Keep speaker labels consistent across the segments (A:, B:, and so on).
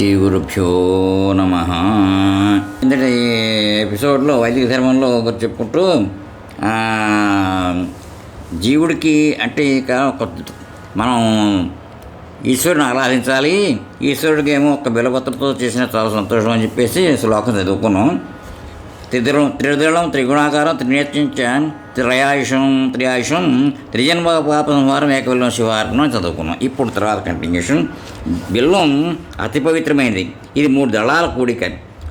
A: శ్రీ గురుభ్యో నమ. ఇంతటి ఎపిసోడ్లో వైదిక ధర్మంలో ఒకరు చెప్పుకుంటూ జీవుడికి అంటే ఇక మనం ఈశ్వరుని ఆరాధించాలి ఈశ్వరుడికి ఏమో ఒక బిలపత్రతో చేసిన చాలా సంతోషం అని చెప్పేసి శ్లోకం చదువుకున్నాం. త్రిదళం త్రిదళం త్రిగుణాకారం త్రినేత్యంచ త్రయాయుషం త్రియాయుషం త్రిజన్మ పాప సంహారం ఏకబిల్లం శివార్పణం చదువుకున్నాం. ఇప్పుడు తర్వాత కంటిన్యూషన్ బిల్వం అతి పవిత్రమైనది. ఇది మూడు దళాల కూడిక.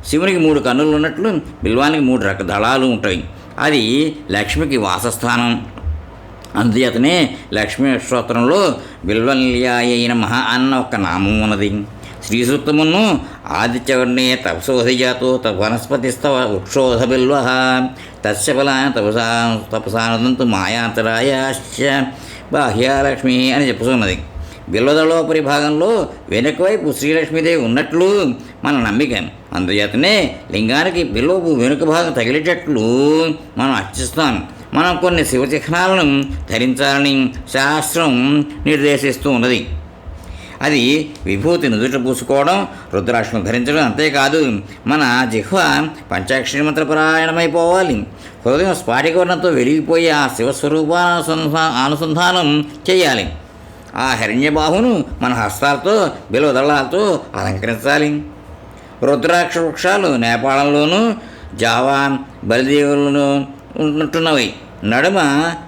A: శివునికి మూడు కన్నులు ఉన్నట్లు బిల్వానికి మూడు రక దళాలు ఉంటాయి. అది లక్ష్మికి వాసస్థానం. అందుచేతనే లక్ష్మీ స్తోత్రంలో బిల్వల్యాయైన మహా అన్న ఒక నామం ఉన్నది. శ్రీసూక్తమును ఆదిత్యవర్ణే తపసోధిజాతో వనస్పతిస్తవ వృక్షోధ బిల్వ తస్య ఫలాన తపసా తపసానంతు మాయాంతరాయాశ్చ. బాహ్యాలక్ష్మి అని చెప్పుతున్నది బిల్వదళోపరి భాగంలో వెనుక వైపు శ్రీలక్ష్మీదేవి ఉన్నట్లు మన నమ్మిక. అందుచేతనే లింగానికి బిల్వపు వెనుక భాగం తగిలేటట్లు మనం అర్చిస్తాం మనం కొన్ని శివ చిహ్నాలను ధరించాలని శాస్త్రం నిర్దేశిస్తూ ఉన్నది. అది విభూతి నుదుట పూసుకోవడం రుద్రాక్షను ధరించడం అంతేకాదు. మన జిహ్వ పంచాక్షరి మంత్రపరాయణమైపోవాలి హృదయం స్ఫాటికవర్ణంతో వెలిగిపోయి ఆ శివస్వరూపానుసంధా అనుసంధానం చేయాలి. ఆ హిరణ్యబాహును మన హస్తాలతో బిలవదళాలతో అలంకరించాలి. రుద్రాక్ష వృక్షాలు నేపాళంలోనూ జావా బలిదేవులను ఉంటున్నవి నడుమ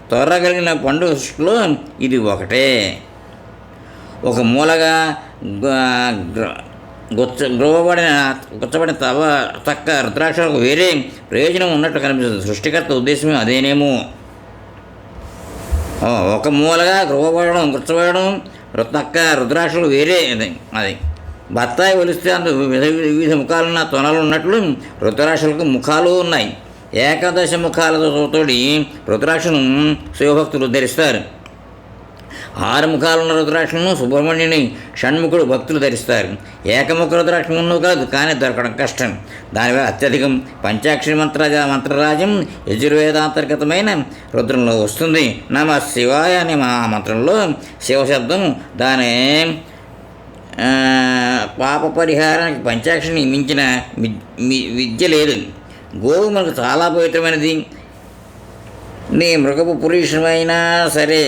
A: త్వరగలిగిన పండు సృష్టిలో ఇది ఒకటే. ఒక మూలగా గ- గుచ్చ గ్రోవబడిన గుచ్చబడిన తవ తక్క రుద్రాక్షలకు వేరే ప్రయోజనం ఉన్నట్టు కనిపిస్తుంది. సృష్టికర్త ఉద్దేశమే అదేనేమో. ఒక మూలగా గ్రోవబడడం గుచ్చబడడం తక్క రుద్రాక్షలు వేరే అది అది. బత్తాయి ఒలిస్తే అందు వివిధ వివిధ ముఖాలున్న తొనలు ఉన్నట్లు రుద్రాక్షలకు ముఖాలు ఉన్నాయి. ఏకాదశ ముఖాలతో తోడి రుద్రాక్షను శివభక్తులు ధరిస్తారు. ఆరుముఖాలున్న రుద్రాక్షలను సుబ్రహ్మణ్యుని షణ్ముఖుడు భక్తులు ధరిస్తారు. ఏకముఖ రుద్రాక్షం కాదు కానీ దొరకడం కష్టం. దానివల్ల అత్యధికం పంచాక్షరి మంత్రజ మంత్రరాజ్యం యజుర్వేదాంతర్గతమైన రుద్రంలో వస్తుంది. నమ శివాయ అనే మా మంత్రంలో శివశబ్దం దాని పాప పరిహారానికి పంచాక్షరిని మించిన విద్య లేదు. గోవు మనకు చాలా పవిత్రమైనది. నీ మృగపు పురుషమైనా సరే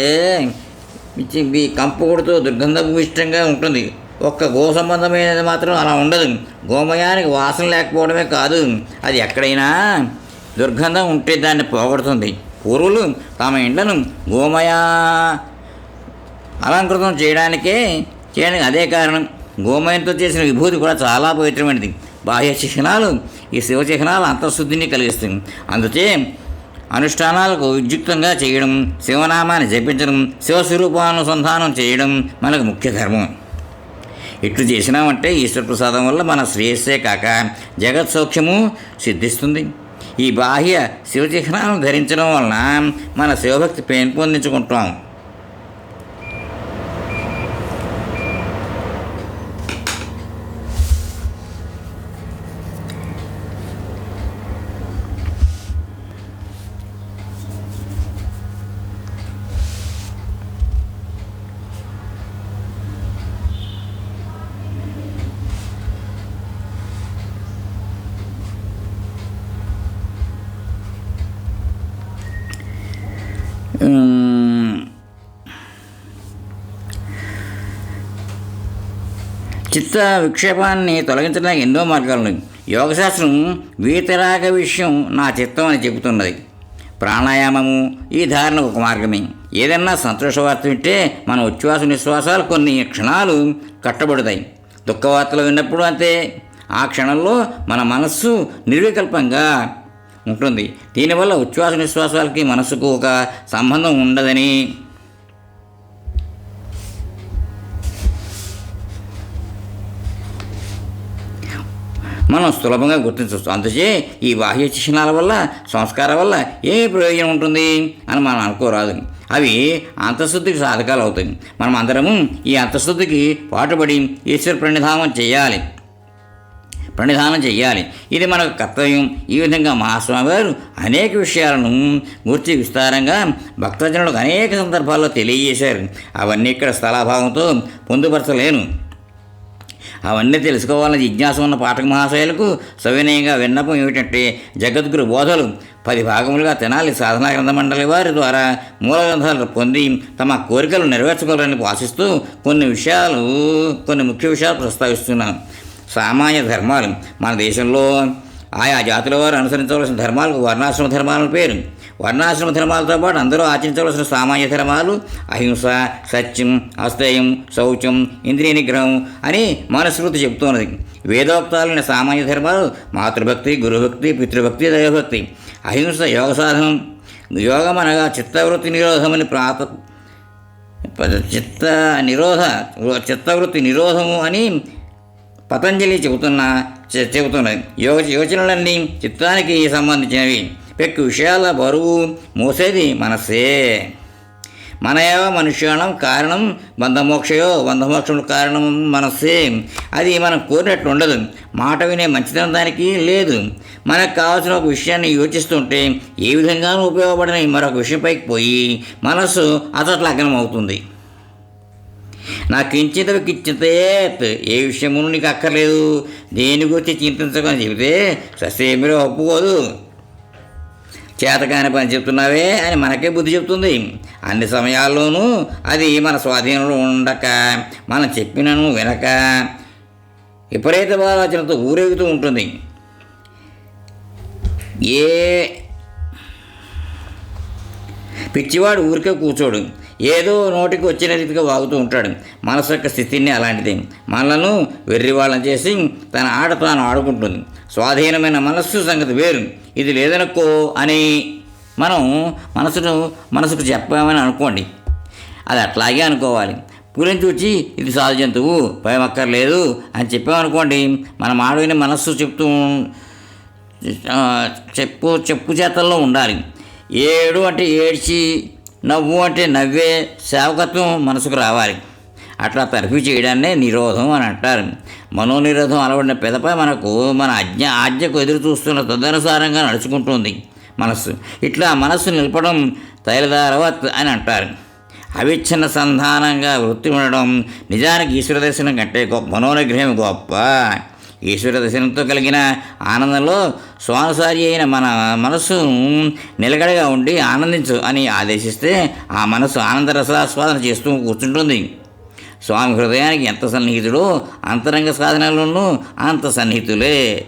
A: ఇచ్చి ఈ దుర్గంధం దుర్గంధభూయిష్టంగా ఉంటుంది. ఒక్క గో సంబంధమైనది మాత్రం అలా ఉండదు. గోమయానికి వాసన లేకపోవడమే కాదు. అది ఎక్కడైనా దుర్గంధం ఉంటే దాన్ని పోగొడుతుంది. పూర్వులు తమ ఇండ్లను గోమయా అలంకృతం చేయడానికే చేయడానికి అదే కారణం. గోమయంతో చేసిన విభూతి కూడా చాలా పవిత్రమైనది. బాహ్య చిహ్నాలు ఈ శివ చిహ్నాలు అంతఃశుద్ధిని కలిగిస్తుంది అందుచే అనుష్ఠానాలకు విద్యుక్తంగా చేయడం శివనామాన్ని జపించడం శివస్వరూపానుసంధానం చేయడం మనకు ముఖ్య ధర్మం. ఇట్లు చేసినామంటే ఈశ్వర ప్రసాదం వల్ల మన శ్రేయస్సే కాక జగత్ సౌఖ్యము సిద్ధిస్తుంది. ఈ బాహ్య శివ చిహ్నాలను ధరించడం వలన మన శివభక్తి పెంపొందించుకుంటాం. చిత్త విక్షేపాన్ని తొలగించడానికి ఎన్నో మార్గాలు ఉన్నాయి. యోగశాస్త్రం వీతరాగ విషయం నా చిత్తం అని చెబుతున్నది. ప్రాణాయామము ఈ ధారణ ఒక మార్గమే. ఏదన్నా సంతోషవార్త వింటే మన ఉచ్ఛ్వాస నిశ్వాసాలు కొన్ని క్షణాలు కట్టబడతాయి. దుఃఖవార్తలు విన్నప్పుడు అంతే. ఆ క్షణంలో మన మనస్సు నిర్వికల్పంగా ఉంటుంది. దీనివల్ల ఉచ్ఛ్వాస నిశ్వాసాలకి మనసుకు ఒక సంబంధం ఉండదని మనం సులభంగా గుర్తించవచ్చు. అందుచే ఈ బాహ్య చిహ్నాల వల్ల సంస్కారం వల్ల ఏ ప్రయోజనం ఉంటుంది అని మనం అనుకోరాదు. అవి అంతశుద్ధికి సాధకాలు అవుతాయి. మనం అందరము ఈ అంతశుద్ధికి పాటుపడి ఈశ్వర ప్రణిధానం చేయాలి. ప్రణిధానం చేయాలి. ఇది మనకు కర్తవ్యం. ఈ విధంగా మహాస్వామి వారు అనేక విషయాలను గుర్తి విస్తారంగా భక్తజనులకు అనేక సందర్భాల్లో తెలియజేశారు. అవన్నీ ఇక్కడ స్థలాభావంతో పొందుపరచలేను. అవన్నీ తెలుసుకోవాలని జిజ్ఞాస ఉన్న పాఠక మహాశయులకు సవినయంగా విన్నపం ఏమిటంటే జగద్గురు బోధలు పది భాగములుగా తెనాలి సాధనా గ్రంథ మండలి వారి ద్వారా మూల గ్రంథాలు పొంది తమ కోరికలు నెరవేర్చుకోవాలని ఆశిస్తూ కొన్ని విషయాలు కొన్ని ముఖ్య విషయాలు ప్రస్తావిస్తున్నాను. సామాన్య ధర్మాలు మన దేశంలో ఆయా జాతుల వారు అనుసరించవలసిన ధర్మాలకు వర్ణాశ్రమ ధర్మాలను పేరు. వర్ణాశ్రమ ధర్మాలతో పాటు అందరూ ఆచరించవలసిన సామాన్య ధర్మాలు అహింస సత్యం అస్తేయం శౌచం ఇంద్రియ నిగ్రహం అని మనస్మృతి చెబుతున్నది. వేదోక్తాలైన సామాన్య ధర్మాలు మాతృభక్తి గురుభక్తి పితృభక్తి దైవభక్తి. అహింస యోగ సాధనం. యోగం అనగా చిత్తవృత్తి నిరోధమని ప్రాత చిత్త నిరోధ చిత్తవృత్తి నిరోధము అని పతంజలి చెబుతున్న చె- చెబుతున్నది. యోగ యోచనలన్నీ చిత్తానికి సంబంధించినవి. పెక్కు విషయాల బరువు మోసేది మనసే మనయవ మనుష్యాణం కారణం బంధమోక్షయో బంధమోక్షముల కారణం మనస్సే. అది మనం కోరినట్లు ఉండదు మాట వినే మంచితనం దానికి లేదు. మనకు కావాల్సిన ఒక విషయాన్ని యోచిస్తుంటే ఏ విధంగానూ ఉపయోగపడని మరొక విషయంపైకి పోయి మనస్సు అతట్ల అవుతుంది నాకు కించిత కించితేత్ ఏ విషయమును నీకు అక్కర్లేదు. దేని గురించి చింతించకని చెబితే ససేమిరో ఒప్పుకోదు. చేతకాని పని చెప్తున్నావే అని మనకే బుద్ధి చెప్తుంది. అన్ని సమయాల్లోనూ అది మన స్వాధీనంలో ఉండక మనం చెప్పినను వినక విపరీత ఆలోచనతో ఊరేగుతూ ఉంటుంది. ఏ పిచ్చివాడు ఊరికే కూర్చోడు. ఏదో నోటికి వచ్చిన రీతిగా వాగుతూ ఉంటాడు. మనసు యొక్క స్థితిని అలాంటిది. మనలను వెర్రివాళ్ళని చేసి తన ఆట తాను ఆడుకుంటుంది. స్వాధీనమైన మనస్సు సంగతి వేరు. ఇది లేదనుకో అని మనం మనసును మనసుకు చెప్పామని అనుకోండి. అది అట్లాగే అనుకోవాలి. పులిని చూచి ఇది సాధు జంతువు భయమక్కర్లేదు అని చెప్పామనుకోండి మనం ఆడవిని మనస్సు చెప్తూ చెప్పు చెప్పు చేతల్లో ఉండాలి. ఏడు అంటే ఏడ్చి నవ్వు అంటే నవ్వే సేవకత్వం మనసుకు రావాలి. అట్లా తరఫీ చేయడాన్నే నిరోధం అని అంటారు. మనోనిరోధం అలవడిన పెదపై మనకు మన అజ్ఞ ఆజ్ఞకు ఎదురు చూస్తున్న తదనుసారంగా నడుచుకుంటుంది మనస్సు. ఇట్లా మనస్సు నిలపడం తైలదారవత్ అని అంటారు. అవిచ్ఛిన్న సంధానంగా వృత్తి ఉండడం నిజానికి ఈశ్వర దర్శనం కంటే గొప్ప మనోనిగ్రహం గొప్ప. ఈశ్వర దర్శనంతో కలిగిన ఆనందంలో స్వానుసారి అయిన మన మనస్సు నిలకడగా ఉండి ఆనందించు అని ఆదేశిస్తే ఆ మనస్సు ఆనంద రసాస్వాదన చేస్తూ కూర్చుంటుంది. స్వామి హృదయానికి ఎంత సన్నిహితుడో అంతరంగ సాధనలోనూ అంత సన్నిహితులే.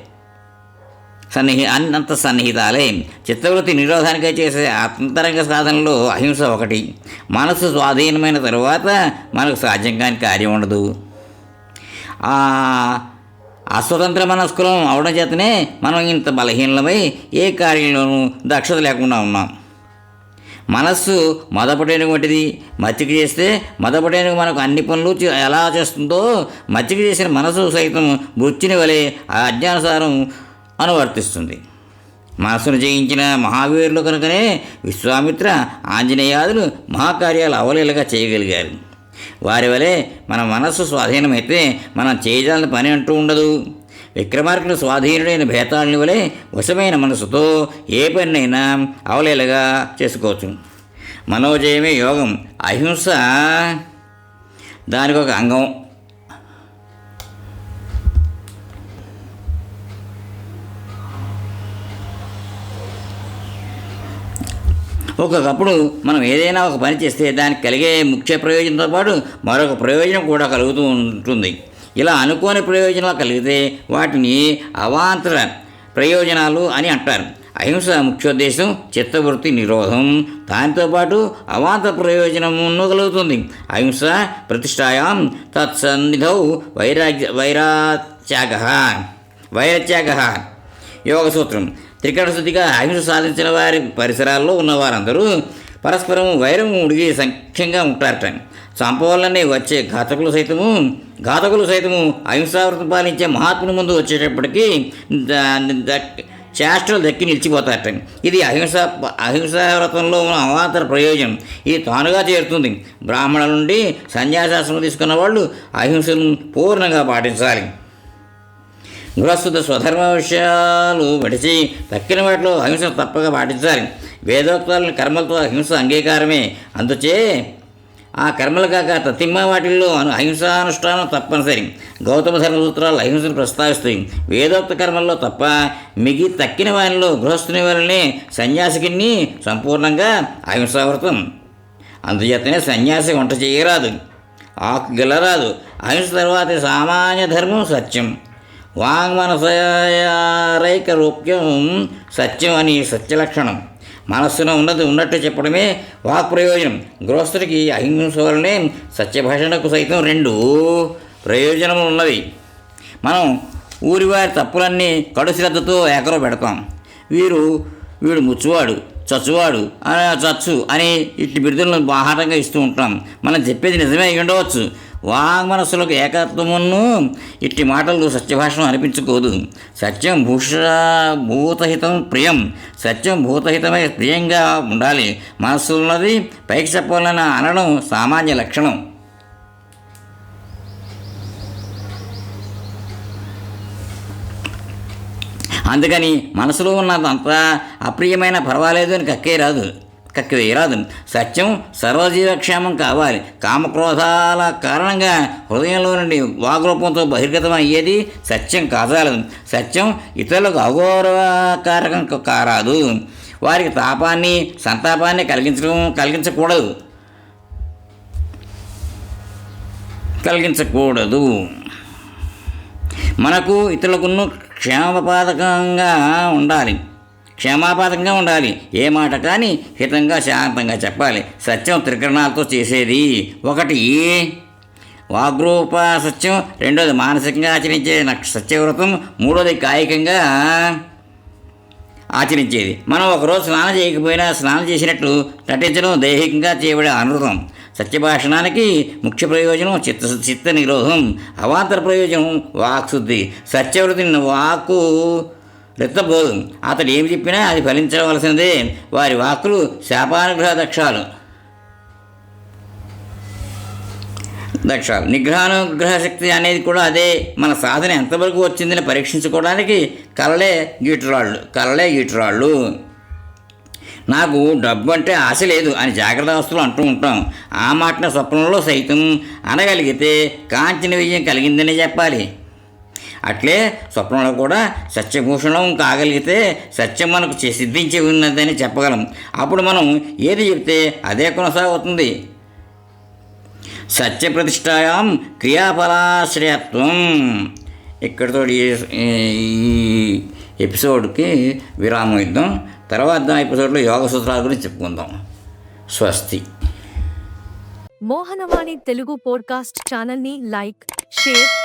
A: సన్నిహి అన్నంత సన్నిహితాలే. చిత్తవృత్తి నిరోధానికై చేసే అంతరంగ సాధనలో అహింస ఒకటి. మనసు స్వాధీనమైన తరువాత మనకు సాధ్యం కాని కార్యం ఉండదు. ఆ అస్వతంత్ర మనస్కులం అవడం చేతనే మనం ఇంత బలహీనమై ఏ కార్యంలోనూ దక్షత లేకుండా ఉన్నాం. మనస్సు మదపటేనుగు వంటిది. మచ్చిక చేస్తే మదపటేనుగు మనకు అన్ని పనులు ఎలా చేస్తుందో మచ్చిక చేసిన మనసు సైతం బుచ్చిని వలె ఆ అజ్ఞానుసారం అనువర్తిస్తుంది. మనసును జయించిన మహావీరులు కనుకనే విశ్వామిత్ర ఆంజనేయాదులు మహాకార్యాలు అవలీలగా చేయగలిగారు. వారి వలె మన మనస్సు స్వాధీనమైతే మనం చేయజాలని పని అంటూ ఉండదు. విక్రమార్కుడు స్వాధీనుడైన భేతాళుని వలె వశమైన మనసుతో ఏ పనినైనా అవలేలగా చేసుకోవచ్చు. మనోజయమే యోగం. అహింస దానికి ఒక అంగం. ఒక్కొక్కప్పుడు మనం ఏదైనా ఒక పని చేస్తే దానికి కలిగే ముఖ్య ప్రయోజనంతో పాటు మరొక ప్రయోజనం కూడా కలుగుతూ ఉంటుంది. ఇలా అనుకోని ప్రయోజనాలు కలిగితే వాటిని అవాంతర ప్రయోజనాలు అని అంటారు. అహింస ముఖ్యోద్దేశం చిత్తవృత్తి నిరోధం దానితో పాటు అవాంతర ప్రయోజనమును కలుగుతుంది. అహింస ప్రతిష్టాయాం తత్సన్నిధౌ వైరాగ్య వైరాత్యాగ వైరత్యాగ. యోగ సూత్రం త్రికరణ శుద్ధిగా అహింస సాధించిన వారి పరిసరాల్లో ఉన్న వారందరూ పరస్పరం వైరం ఉడిగి సంఖ్యంగా ఉంటారట. చంపవల్లనే వచ్చే ఘాతకులు సైతము ఘాతకులు సైతము అహింసావృతం పాలించే మహాత్ముని ముందు వచ్చేటప్పటికీ ద- చేష్టలు దక్కి నిలిచిపోతారట. ఇది అహింస అహింసా వ్రతంలో ఉన్న అవాంతర ప్రయోజనం. ఇది తానుగా చేరుతుంది. బ్రాహ్మణుల నుండి సన్యాసాశ్రమం తీసుకున్న వాళ్ళు అహింసను పూర్ణంగా పాటించాలి. గృహస్థుత స్వధర్మ విషయాలు విడిచి తక్కిన వాటిలో అహింస తప్పగా పాటించాలి. వేదోక్తాలను కర్మలతో అహింస అంగీకారమే. అందుచే ఆ కర్మలు కాక తతిమ్మ వాటిల్లో అను అహింసానుష్ఠానం తప్పనిసరి. గౌతమ ధర్మసూత్రాలు అహింసను ప్రస్తావిస్తాయి. వేదోక్త కర్మల్లో తప్ప మిగి తక్కిన వారిలో గృహస్థుని వలనే సన్యాసికిని సంపూర్ణంగా అహింసావ్రతం అందుచేతనే సన్యాసి వంట చేయరాదు. ఆకు గెలరాదు. అహింస తర్వాత సామాన్య ధర్మం సత్యం. వాంగ్మనసరైక రూప్యం సత్యం అని సత్యలక్షణం. మనస్సులో ఉన్నది ఉన్నట్టు చెప్పడమే వాక్ ప్రయోజనం గృహస్థుడికి అహింస వలనే సత్యభాషణకు సైతం రెండు ప్రయోజనములు ఉన్నవి. మనం ఊరివారి తప్పులన్నీ కడు శ్రద్ధతో ఏకరో పెడతాం. వీరు వీడు ముచ్చువాడు చచ్చువాడు చచ్చు అని ఇట్టి బిరుదులను బాహాటంగా ఇస్తూ ఉంటాం. మనం చెప్పేది నిజమే అయి ఉండవచ్చు వాంగ్మనస్సులకు ఏకత్వమును ఇట్టి మాటలు సత్యభాషను అనిపించుకోదు. సత్యం భూష భూతహితం ప్రియం. సత్యం భూతహితమై ప్రియంగా ఉండాలి. మనస్సు ఉన్నది పైకి చెప్పాలని అనడం సామాన్య లక్షణం. అందుకని మనసులో ఉన్నదంతా అప్రియమైన పర్వాలేదు అని కక్కే రాదు. కక్కి వేయరాదు సత్యం సర్వజీవక్షేమం కావాలి. కామక్రోధాల కారణంగా హృదయంలో నుండి వాగ్రూపంతో బహిర్గతం అయ్యేది సత్యం కాదాలదు సత్యం ఇతరులకు అగౌరవకారకం కారాదు. వారికి తాపాన్ని సంతాపాన్ని కలిగించడం కలిగించకూడదు. కలిగించకూడదు. మనకు ఇతరులకును క్షేమపాదకంగా ఉండాలి. క్షమాపాతంగా ఉండాలి. ఏ మాట కానీ హితంగా శాంతంగా చెప్పాలి. సత్యం త్రికరణాలతో చేసేది. ఒకటి వాగ్రూప సత్యం. రెండోది మానసికంగా ఆచరించే నక్ష సత్యవ్రతం. మూడోది కాయికంగా ఆచరించేది. మనం ఒకరోజు స్నానం చేయకపోయినా స్నానం చేసినట్టు నటించడం దైహికంగా చేయబడే అనృతం సత్యభాషణానికి ముఖ్య ప్రయోజనం చిత్త చిత్త నిరోధం. అవాంతర ప్రయోజనం వాక్శుద్ధి. సత్యవృతిని వాక్కు రెత్తబోదు అతడు ఏమి చెప్పినా అది ఫలించవలసినదే. వారి వాక్కులు శాపానుగ్రహ దక్షాలు. దక్షాలు. నిగ్రహానుగ్రహ శక్తి అనేది కూడా అదే. మన సాధన ఎంతవరకు వచ్చిందని పరీక్షించుకోవడానికి కలలే గీటురాళ్ళు కలలే గీటురాళ్ళు. నాకు డబ్బు అంటే ఆశ లేదు అని జాగ్రత్త అవస్థలు అంటూ ఉంటాం. ఆ మాటన స్వప్నంలో సైతం అనగలిగితే కాంచిన విజయం కలిగిందని చెప్పాలి. అట్లే స్వప్నంలో కూడా సత్యభూషణం కాగలిగితే సత్యం మనకు చే- సిద్ధించి ఉన్నదని చెప్పగలం. అప్పుడు మనం ఏది చెప్తే అదే కొనసాగుతుంది. సత్యప్రతిష్టాయాం క్రియాఫలాశ్రయత్వం ఇక్కడితో ఈ ఈ ఎపిసోడ్కి విరామం ఇద్దాం. తర్వాత ఎపిసోడ్లో యోగ సూత్రాల గురించి చెప్పుకుందాం. స్వస్తి.
B: మోహనవాణి తెలుగు పోడ్కాస్ట్ ఛానల్ని లైక్ షేర్